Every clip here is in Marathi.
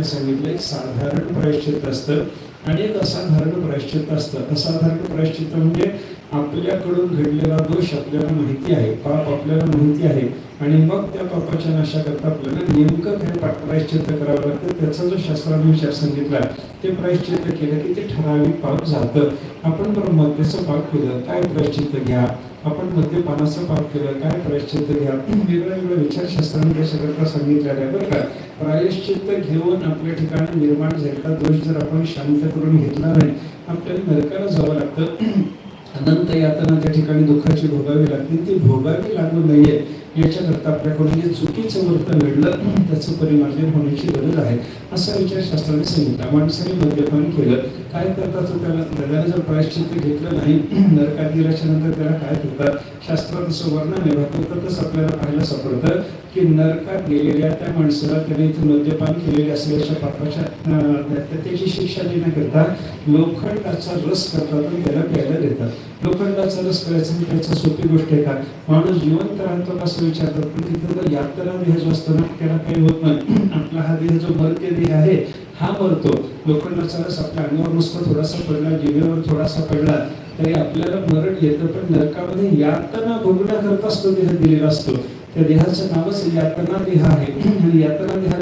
ठिकाणी सांगितलं साधारण प्रायश्चित असतं आणि एक असाधारण प्रायश्चित असतं. असाधारण प्रायश्चित म्हणजे आपल्याकडून घडलेला दोष आपल्याला माहिती आहे पाप आपल्याला माहिती आहे आणि मग त्या पापाच्या नाशाकरता आपल्याला नेमकं काय पा- प्रायश्चित्त करावं लागतं त्याचा जो शास्त्रानुसार सांगितला ते प्रायश्चित्त केलं की ते ठराविक पाप जातं आपण बरं मद्याचं पाप केलं काय प्रायश्चित्त घ्या? आपण मद्यपानाचं पाप केलं काय प्रायश्चित्त घ्या? वेगळ्या वेगळ्या विचारशास्त्राने त्याच्याकरता सांगितलेलं आहे बरं का. प्रायश्चित्त घेऊन आपल्या ठिकाणी निर्माण झालेला दोष जर आपण शांत करून घेतला नाही आपल्याला नरकाला जावं लागतं. अनंत यातना त्या ठिकाणी दुःखाची भोगावी लागतील ती भोगावी लागू नये. याच्याकरता आपल्याकडून जे चुकीचं वर्तन घडलं त्याचं परिमार्जन होण्याची गरज आहे असा विचार शास्त्राने सांगितला. माणसाने मद्यपान केलं. काय करतात तो त्याला? त्याला जर प्रायश्चित्त घेतलं नाही नरकात गेल्याच्यानंतर त्याला काय करतात? शास्त्रात असं वर्णन आहे भागवतातच आपल्याला पाहायला सापडतं की नरकात गेलेल्या त्या माणसाला त्याने इथे मद्यपान केलेले असल्याच्या पापाच्या त्याची शिक्षा देण्याकरता लोखंडाचा रस करतात आणि त्याला प्यायला देतात. लोखंडाचा करायचं करायचा म्हणजे सोपी गोष्ट आहे का? माणूस जिवंत राहतो का असं विचारतात पण तिथं जर यात्रा देह जो असतो ना त्याला काही होत नाही. आपला हा देह जो मर्त्य देह आहे हा मरतो लोखंडाचा रस आपल्या अंगावर नुसता थोडासा पडला जिवेवर थोडासा पडला तरी आपल्याला मरण येतं पण नरकामध्ये यातना भोगण्याकरताच तो देह दिलेला असतो. त्या देहाचं नावच यातना देह आहे. आणि यातना देह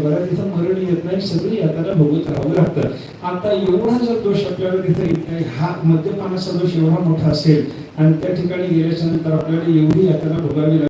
गेलेल्या तिथं मरण येत नाही सगळी यात्रा भोगत राहावं लागतं. आता एवढा जर दोष आपल्याला तिथे हा मद्यपानाचा दोष एवढा मोठा असेल आणि त्या ठिकाणी गेल्याच्यानंतर आपल्याला एवढी यात्रा भोगावी लागते.